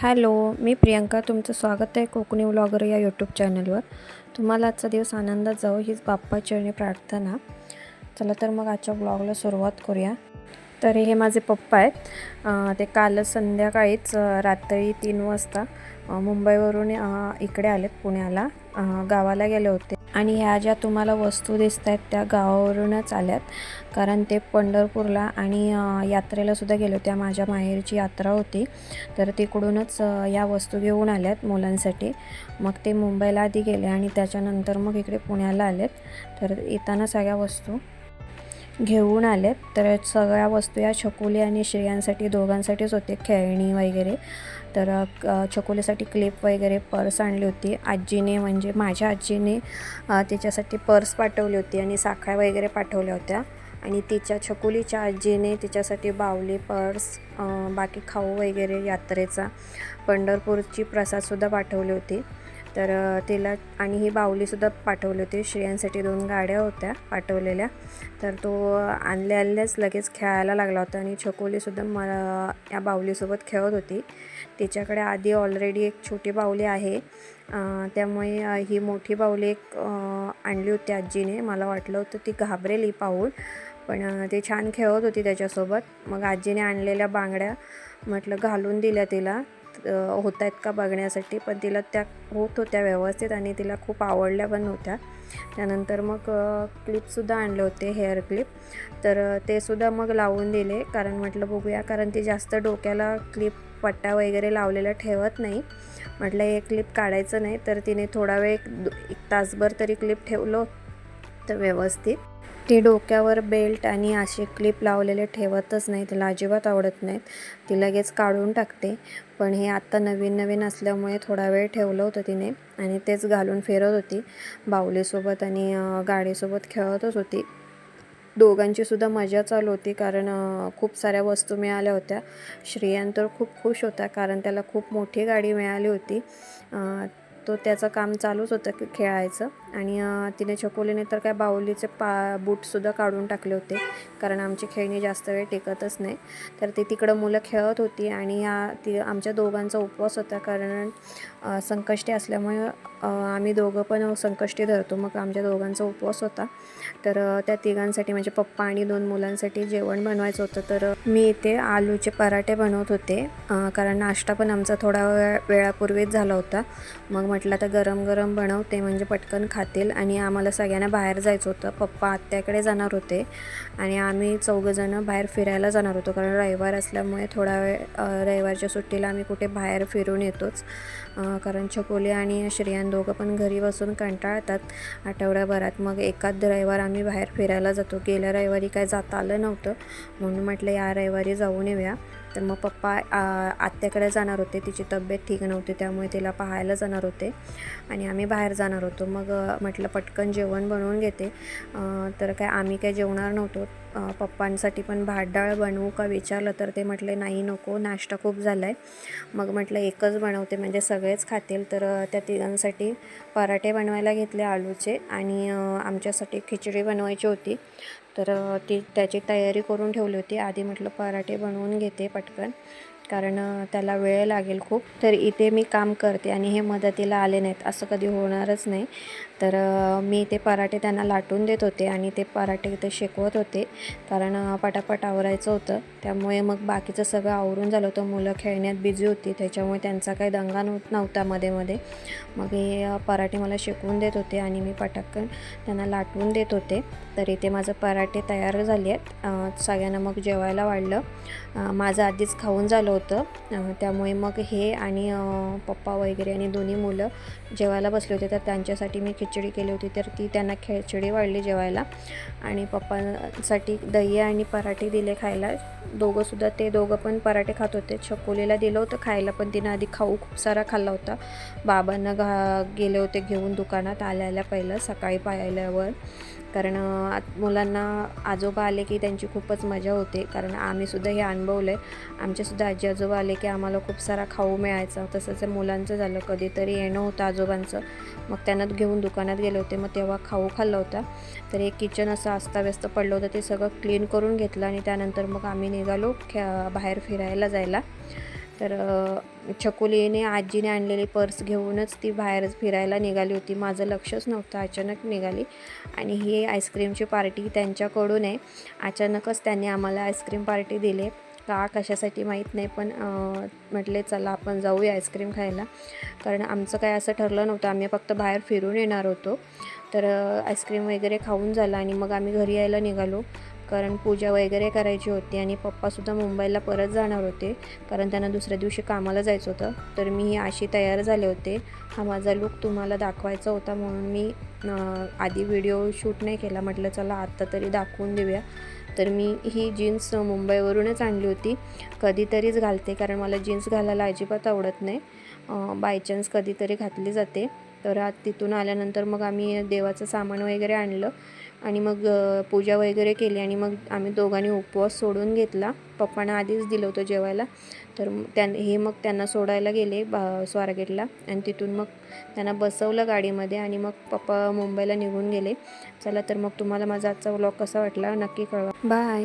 Hello मी प्रियंका. तुमचं स्वागत आहे कोकणी व्लॉगर या यूट्यूब चॅनलवर तुम्हाला आजचा दिवस आनंदात जाऊ हीच बाप्पा चरणी प्रार्थना. चला तर मग आजच्या ब्लॉगला सुरुवात करूया. तर हे माझे पप्पा आहेत. ते काल संध्याकाळीच रात्री तीन वाजता मुंबईवरून इकडे आलेत पुण्याला. गावाला गेले होते. आणि ह्या ज्या तुम्हाला वस्तू दिसत आहेत त्या गावावरूनच आल्यात. कारण ते पंढरपूरला आणि यात्रेलासुद्धा गेलो त्या गेले माझ्या माहेरची यात्रा होती. तर तिकडूनच या वस्तू घेऊन आल्यात मुलांसाठी. मग ते मुंबईला आधी गेले आणि त्याच्यानंतर मग इकडे पुण्याला आलेत. तर येताना सगळ्या वस्तू घेऊन आलेत. तर सगळ्या वस्तू या छकुली आणि श्रियांसाठी दोघांसाठीच होते. खेळणी वगैरे. तर चकोलीसाठी क्लिप वगैरे पर्स आणली होती. आजीने म्हणजे माझ्या आजीने तिच्यासाठी पर्स पाठवली होती आणि साखळ्या वगैरे पाठवल्या होत्या. आणि तिच्या छकुलीच्या आजीने तिच्यासाठी बावली पर्स बाकी खाऊ वगैरे यात्रेचा पंढरपूरची प्रसादसुद्धा पाठवली होती. तर तिला आणि ही बाहुलीसुद्धा पाठवली होती. श्रियांसाठी दोन गाड्या होत्या पाठवलेल्या. तर तो आणल्या आणल्याच लगेच खेळायला लागला होता आणि छकोलीसुद्धा मला या बाहुलीसोबत खेळत होती. तिच्याकडे आधी ऑलरेडी एक छोटी बाहुली आहे. त्यामुळे ही मोठी बाहुली एक आणली होती आजीने. मला वाटलं होतं ती घाबरेल ही पाऊल. पण ती छान खेळत होती त्याच्यासोबत. मग आजीने आणलेल्या बांगड्या म्हटलं घालून दिल्या तिला. होत आहेत का बघण्यासाठी पण तिला त्या होत होत्या व्यवस्थित आणि तिला खूप आवडल्या पण होत्या. त्यानंतर मग क्लिपसुद्धा आणले होते हेअर क्लिप तर ते सुद्धा मग लावून दिले कारण म्हटलं बघूया कारण ती जास्त डोक्याला क्लिप पट्टा वगैरे लावलेला ठेवत नाही. म्हटलं हे क्लिप काढायचं नाही तर तिने थोडा वेळ एक तासभर तरी क्लिप ठेवलं. तर व्यवस्थित. ती डोक्यावर बेल्ट आणि असे क्लिप लावलेले ठेवतच नाही तिला अजिबात आवडत नाहीत. ती लगेच काढून टाकते. पण हे आत्ता नवीन नवीन असल्यामुळे थोडा वेळ ठेवलं होतं तिने आणि तेच घालून फिरत होती. बाहुलीसोबत आणि गाडीसोबत खेळतच होती. दोघांची सुद्धा मजा चालू होती कारण खूप साऱ्या वस्तू मिळाल्या होत्या. श्रेयान तर खूप खुश होता कारण त्याला खूप मोठी गाडी मिळाली होती. तो त्याचं काम चालूच होतं खेळायचं. आणि तिने छकोलीने तर काय बाहुलीचे पा बूटसुद्धा काढून टाकले होते. कारण आमची खेळणी जास्त वेळ टेकतच नाही. तर ती तिकडं मुलं खेळत होती आणि या ती आमच्या दोघांचा उपवास होता. कारण संकष्टी असल्यामुळे आम्ही दोघं पण संकष्टी धरतो. मग आमच्या दोघांचा उपवास होता. तर त्या तिघांसाठी म्हणजे पप्पा आणि दोन मुलांसाठी जेवण बनवायचं होतं. तर मी इथे आलूचे पराठे बनवत होते. कारण नाश्ता पण आमचा थोडा वेळ वेळापूर्वीच झाला होता. मग म्हटलं आता गरम गरम बनवते म्हणजे पटकन खातील. आणि आम्हाला सगळ्यांना बाहेर जायचं होतं. पप्पा आत्याकडे जाणार होते आणि आम्ही चौघंजणं बाहेर फिरायला जाणार होतो. कारण रविवार असल्यामुळे थोडा वेळ रविवारच्या सुट्टीला आम्ही कुठे बाहेर फिरून येतोच. कारण छकोली आणि श्रेयान दोघं पण घरी बसून कंटाळतात आठवड्याभरात. मग एकाद रविवार आम्ही बाहेर फिरायला जातो. गेल्या रविवारी काय जाता आलं नव्हतं. म्हणून म्हटलं या रविवारी जाऊन येऊया. तर मग पप्पा आत्याकडे जाणार होते. तिची तब्येत ठीक नव्हती त्यामुळे तिला पाहायला जाणार होते. आणि आम्ही बाहेर जाणार होतो. मग म्हटलं पटकन जेवण बनवून घेते. तर काय आम्ही काय जेवणार नव्हतो. पप्पांसाठी पण भात डाळ बनवू का विचारलं तर ते म्हटले नाही नको नाश्ता खूप झाला आहे मग म्हटलं एकच बनवते म्हणजे सगळेच खातील. तर त्या तिघांसाठी पराठे बनवायला घेतले आलूचे आणि आमच्यासाठी खिचडी बनवायची होती. तर ती त्याची तयारी करून ठेवली होती. आधी म्हटलं पराठे बनवून घेते पटकन. कारण त्याला वेळ लागेल खूप. तर इथे मी काम करते आणि हे मदतीला आले नाहीत असं कधी होणारच नाही. तर मी ते पराठे त्यांना लाटून देत होते आणि ते पराठे इथे शेकवत होते. कारण पटापट आवरायचं होतं. त्यामुळे मग बाकीचं सगळं आवरून झालं होतं. मुलं खेळण्यात बिझी होती. त्याच्यामुळे त्यांचा काही दंगा नव्ह नव्हता मध्ये मध्ये. मग हे पराठे मला शेकवून देत होते आणि मी पटकन त्यांना लाटून देत होते. तर इथे माझं पराठे तयार झाले आहेत. सगळ्यांना मग जेवायला वाढलं. माझं आधीच खाऊन झालं होतं. त्यामुळे मग हे आणि पप्पा वगैरे आणि दोन्ही मुलं जेवायला बसले होते तर त्यांच्यासाठी मी खिचडी केली होती तर ती त्यांना खिचडी वाढली जेवायला. आणि पप्पांसाठी दही आणि पराठे दिले खायला. दोघंसुद्धा ते दोघं पण पराठे खात होते. छकोलीला दिलं होतं खायला पण तिनं आधी खाऊ खूप सारा खाल्ला होता. बाबांना घा गेले होते घेऊन दुकानात आल्याला पहिलं सकाळी पाहिल्यावर. कारण मुलांना आजोबा आले की त्यांची खूपच मजा होते. कारण आम्हीसुद्धा हे अनुभवलं आहे आमचेसुद्धा आजी आजोबा आले की आम्हाला खूप सारा खाऊ मिळायचा. तसंच मुलांचं झालं कधीतरी येणं होतं आजोबांचं. मग त्यांना घेऊन दुकानात गेले होते. मग तेव्हा खाऊ खाल्ला होता. तर एक किचन असं अस्ताव्यस्त पडलं होतं. ते सगळं क्लीन करून घेतलं आणि त्यानंतर मग आम्ही निघालो खे बाहेर फिरायला जायला. तर छकुलीने आजीने आणलेली पर्स घेऊनच ती बाहेर फिरायला निघाली होती. माझं लक्षच नव्हतं. अचानक निघाली. आणि ही आईस्क्रीमची पार्टी त्यांच्याकडून आहे. अचानकच त्यांनी आम्हाला आईस्क्रीम पार्टी दिली. का कशासाठी माहीत नाही पण म्हटले चला आपण जाऊया आईस्क्रीम खायला. कारण आमचं काय असं ठरलं नव्हतं. आम्ही फक्त बाहेर फिरून येणार होतो. तर आईस्क्रीम वगैरे खाऊन झालं आणि मग आम्ही घरी यायला निघालो. कारण पूजा वगैरे करायची होती आणि पप्पासुद्धा मुंबईला परत जाणार होते. कारण त्यांना दुसऱ्या दिवशी कामाला जायचं होतं. तर मी ही अशी तयार झाले होते. हा माझा लुक तुम्हाला दाखवायचा होता म्हणून मी आधी व्हिडिओ शूट नाही केला. म्हटलं चला आत्ता तरी दाखवून देऊया. तर मी ही जीन्स मुंबईवरूनच आणली होती. कधीतरीच घालते कारण मला जीन्स घालायला अजिबात आवडत नाही. बाय चान्स कधीतरी घातली जाते. तर तिथून आल्यानंतर मग आम्ही देवाचं सामान वगैरे आणलं. आणि मग पूजा वगैरे केली आणि मग आम्ही दोघांनी उपवास सोडून घेतला. पप्पांना आधीच दिलं होतं जेवायला. तर त्यां हे मग त्यांना सोडायला गेले बा स्वारगेटला. आणि तिथून मग त्यांना बसवलं गाडीमध्ये आणि मग पप्पा मुंबईला निघून गेले. चला तर मग तुम्हाला माझा आजचा व्लॉग कसा वाटला नक्की कळवा. बाय.